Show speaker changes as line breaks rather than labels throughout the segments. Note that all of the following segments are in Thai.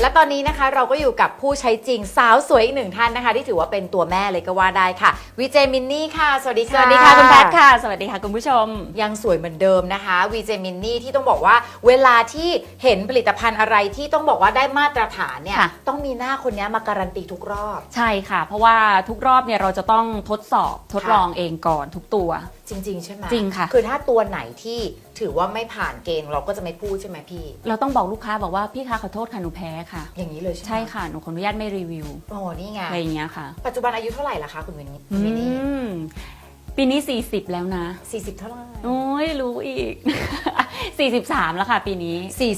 และตอนนี้นะคะเราก็อยู่กับผู้ใช้จริงสาวสวยอีกหนึ่งท่านนะคะ ที่ถือว่าเป็นตัวแม่เลยก็ว่าได้ค่ะวีเจมินนี่ค่ะ สวัสดี
ส
ค่ะ
วัสดีค่ะคุณแพทย์ค่ะ สวัสดีค่ะคุณผู้ชม
ยังสวยเหมือนเดิมนะคะวีเจมินนี่ที่ต้องบอกว่าเวลาที่เห็นผลิตภัณฑ์อะไรที่ต้องบอกว่าได้มาตรฐานเนี่ย
ค่ะ
ต้องมีหน้าคนนี้มาการันตีทุกรอบ
ใช่ค่ะ เพราะว่าทุกรอบเนี่ยเราจะต้องทดสอบทด
ค่ะ
ลองเองก่อนทุกตัว
จริง ๆ ใช่ไหม
จริงค่ะ
คือถ้าตัวไหนที่ถือว่าไม่ผ่านเกณฑ์เราก็จะไม่พูดใช่ไหมพี่
เราต้องบอกลูกค้าบอกว่าพี่คะขอโทษค่ะหนูแพ้ค่ะ
อย่างนี้เลยใช่ไหม
ใช่ค่ะหนูขออนุญาตไม่รีวิว
โอ้นี่ไง
อะไรอย่างเงี้ยค่ะ
ปัจจุบันอายุเท่าไหร่ละคะคุณมินนี่
อื
มินนี่
มปีนี้ 40 แล้วนะ
สี่สิบเท่าไหร่
โอ้ยรู้อีก 43 แล้วค่ะ ปีนี้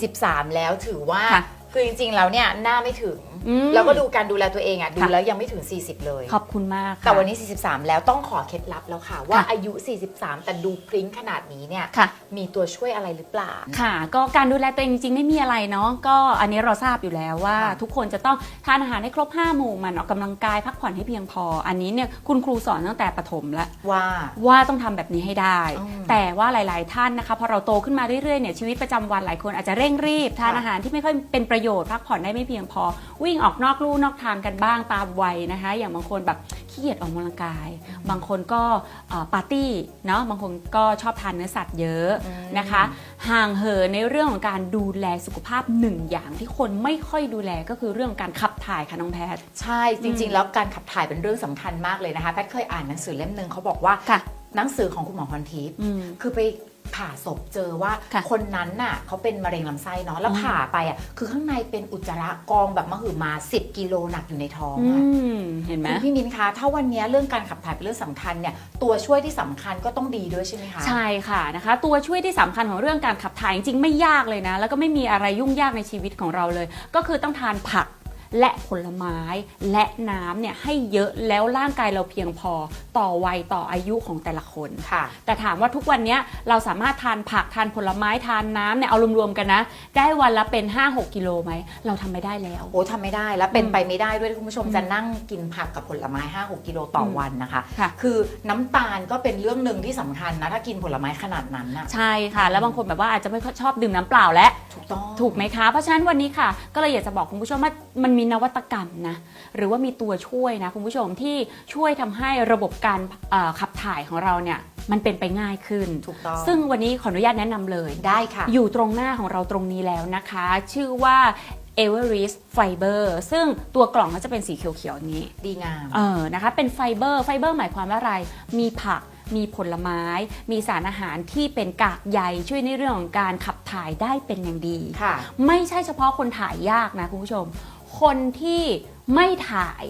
43 แล้วถือว่า
ค่ะ
คือจริงๆ แล้วเนี่ยหน้าไม่ถึง
อืม
แล้วก็ดูการดูแลตัวเองอะดู
ค่ะ
แล้วยังไม่ถึง 40 เลย
ขอบคุณมากค่ะ
แต่วันนี้ 43 แล้วต้องขอเคล็ดลับแล้วค่ะ ว่า
ค่ะ
อายุ 43 แต่ดูพริ้งขนาดนี้เนี่ย
ค่ะ
มีตัวช่วยอะไรหรือเปล่า
ค่ะ ก็การดูแลตัวเองจริงๆไม่มีอะไรเนาะก็อันนี้เราทราบอยู่แล้วว่า
ค่ะ
ทุกคนจะต้องทานอาหารให้ครบ 5 หมู่หมันออกกำลังกายพักผ่อนให้เพียงพอ อันนี้เนี่ยคุณครูสอนตั้งแต่ประถมแล้ว
ว่า
ว่าต้องทำแบบนี้ให้ได้
อืม
แต่ว่าหลาย ๆ ท่านนะคะพอเราโตขึ้นมาเรื่อย ๆ เนี่ยชีวิตประจำวันหลายคนอาจจะเร่งรีบ ทาน
ค่ะ
อาหารที่ไม่ค่อยเป็นประโยชน์พักผ่อนได้ไม่เพียงพอ วิ่งออกนอกลู่นอกทางกันบ้างตามวัยนะคะ อย่างบางคนแบบขี้เกียจออกกำลังกาย บางคนก็เอ่อปาร์ตี้เนาะบางคนก็ชอบทานเนื้อสัตว์เยอะนะคะ ห่างเหินในเรื่องของการดูแลสุขภาพหนึ่งอย่างที่คนไม่ค่อยดูแลก็คือเรื่องการขับถ่ายค่ะน้องแพทย์
ใช่จริง ๆ แล้วการขับถ่ายเป็นเรื่องสำคัญมากเลยนะคะแพทย์เคยอ่านหนังสือเล่มหนึ่งเขาบอกว่า
ค่ะ
หนังสือของคุณหมอพรทิพย์
อืม
คือไป ผ่าศพเจอว่า
ค่ะ
คนนั้นน่ะเขาเป็นมะเร็งลำไส้เนาะแล้ว
อืม
ผ่าไปอะคือข้างในเป็นอุจจาระกองแบบมหึมา 10 กิโลหนักอยู่ในท้อง
อื
อะ
มเห็นไหม
คุณพี่มินคะถ้าวันนี้เรื่องการขับถ่ายเป็นเรื่องสำคัญเนี่ยตัวช่วยที่สำคัญก็ต้องดีด้วยใช่ไหมคะ
ใช่ค่ะนะคะ ตัวช่วยที่สำคัญของเรื่องการขับถ่ายจริงๆไม่ยากเลยนะ แล้วก็ไม่มีอะไรยุ่งยากในชีวิตของเราเลย ก็คือต้องทานผัก และผลไม้และน้ำเนี่ยให้เยอะแล้วร่างกายเราเพียงพอต่อวัยต่ออายุของแต่ละคน
ค่ะ
แต่ถามว่าทุกวันเนี้ยเราสามารถทานผักทานผลไม้ทานน้ำเนี่ยเอารวมๆกันนะ ได้วันละเป็น 5-6 กิโลไหม เราทำไม่ได้แล้ว
โอ้ทำไม่ได้แล้วเป็น
อืม
ไปไม่ได้ด้วยที่คุณผู้ชมจะนั่งกินผักกับผลไม้5-6กิโลต่ออ
ม
วันนะคะ
ค่ะ
คือน้ำตาลก็เป็นเรื่องหนึ่งที่สำคัญนะ ถ้ากินผลไม้ขนาดนั้นน่ะ
ใช่ค่ะ แล้วบางคนแบบว่าอาจจะไม่ค่อยชอบดื่มน้ำเปล่าและ
ถูกต้อง
ถูกไหมคะ เพราะฉะนั้นวันนี้ค่ะ ก็เลยอยากจะบอกคุณผู้ชมว่ามันมีนวัตกรรมนะหรือว่ามีตัวช่วยนะคุณผู้ชมที่ช่วยทำให้ระบบการเอ่อขับถ่ายของเราเนี่ยมันเป็นไปง่ายขึ้น
ถูกต้อง
ซึ่งวันนี้ขออนุญาตแนะนำเลย
ได้ค่ะ
อยู่ตรงหน้าของเราตรงนี้แล้วนะคะ ชื่อว่า Everest Fiber ซึ่งตัวกล่องก็จะเป็นสีเขียวๆอย่างนี้
ดีงาม
เออนะคะ เป็นไฟเบอร์ไฟเบอร์หมายความว่าอะไร มีผักมีผลไม้ มีสารอาหารที่เป็นกากใยช่วยในเรื่องของการขับถ่ายได้เป็นอย่างดี
ค่ะ
ไม่ใช่เฉพาะคนถ่ายยากนะคุณผู้ชม คนที่ไม่ถ่าย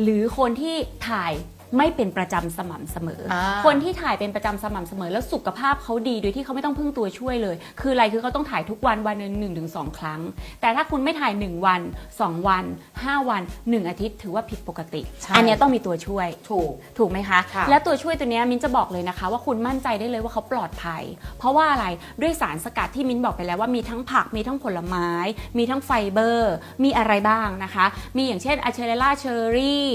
หรือคนที่ถ่าย ไม่เป็นประจำสม่ำเสมอ
อ่า
คนที่ถ่ายเป็นประจำสม่ำเสมอ แล้วสุขภาพเขาดีโดยที่เขาไม่ต้องพึ่งตัวช่วยเลย คืออะไรคือเขาต้องถ่ายทุกวันวันหนึ่งหนึ่งถึงสองครั้ง แต่ถ้าคุณไม่ถ่าย 1 วัน 2 วัน 5 วัน 1 อาทิตย์ ถือว่าผิดปกติ
ใช่
อันเนี้ยต้องมีตัวช่วย
ถูก
ถูกไหมคะ
ค่ะ
และตัวช่วยตัวเนี้ยมิ้นจะบอกเลยนะคะ ว่าคุณมั่นใจได้เลยว่าเขาปลอดภัย เพราะว่าอะไรด้วยสารสกัดที่มิ้นบอกไปแล้วว่ามีทั้งผักมีทั้งผลไม้ มีทั้งไฟเบอร์ มีอะไรบ้างนะคะ มีอย่างเช่นอะเชเรล่าเชอรี่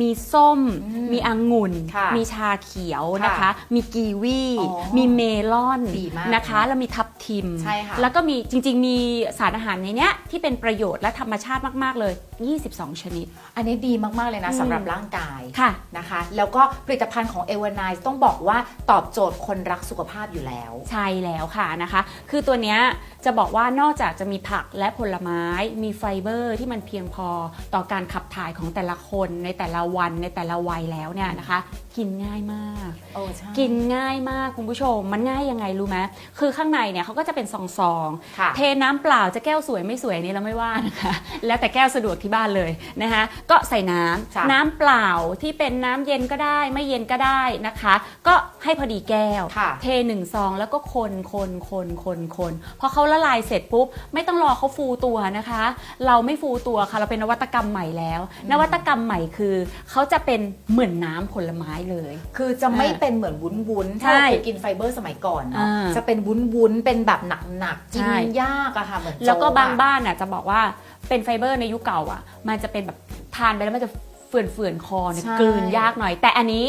มีส้ม
อืม
มีองุ่น
ค่ะ
มีชาเขียว
ค่ะ
นะคะ มีกีวี
อ๋อ
มีเมลอน
ดีมาก
นะคะ แล้วมีทับทิม
ใช่ค่ะ
แล้วก็มีจริง ๆ มีสารอาหารในเนี้ยที่เป็นประโยชน์และธรรมชาติมาก ๆ เลย 22 ชนิด
อันนี้ดีมาก ๆ เลยนะ
อืม
สำหรับร่างกาย
ค่ะ
นะคะ แล้วก็ผลิตภัณฑ์ของเอวานายต้องบอกว่าตอบโจทย์คนรักสุขภาพอยู่แล้ว
ใช่แล้วค่ะนะคะ คือตัวเนี้ยจะบอกว่านอกจากจะมีผักและผลไม้ มีไฟเบอร์ที่มันเพียงพอต่อการขับถ่ายของแต่ละคนในแต่ละวันในแต่ละวัยแล้วเนี่ยนะคะ กินง่ายมาก
โอ้ใช่
กินง่ายมากคุณผู้ชม มันง่ายยังไงรู้ไหมคือข้างในเนี่ยเขาก็จะเป็นซองๆ
ค่ะ
เทน้ำเปล่าจะแก้วสวยไม่สวยอันนี้เราไม่ว่านะคะ แล้วแต่แก้วสะดวกที่บ้านเลยนะคะก็ใส่น้ำ
ค่ะ
น้ำเปล่าที่เป็นน้ำเย็นก็ได้ไม่เย็นก็ได้นะคะ ก็ให้พอดีแก้ว
ค่ะ
เทหนึ่งซองแล้วก็คนคนคนคนคนพอเขาละลายเสร็จปุ๊บ ไม่ต้องรอเขาฟูตัวนะคะ เราไม่ฟูตัวค่ะ เราเป็นนวัตกรรมใหม่แล้ว นวัตกรรมใหม่คือ เขาจะเป็นเหมือนน้ำผลไม้เลย
คือจะไม่
อ่า
เป็นเหมือนวุ้นวุ้นๆ
ใช่
ถ้าเราเคยกินไฟเบอร์สมัยก่อนเนาะ
อ่า
จะเป็นวุ้นวุ้นๆเป็นแบบหนักๆกิ
ใช่
นยากอะค่ะเหมือนโจ๊
แล้วก็บาง
อะ
บ้านน่ะจะบอกว่าเป็นไฟเบอร์ในยุคเก่าอะ มันจะเป็นแบบทานไปแล้วมันจะเฟื่อนเฟื่อนๆคอเนี่ย
ใช่
กลืนยากหน่อย แต่อันนี้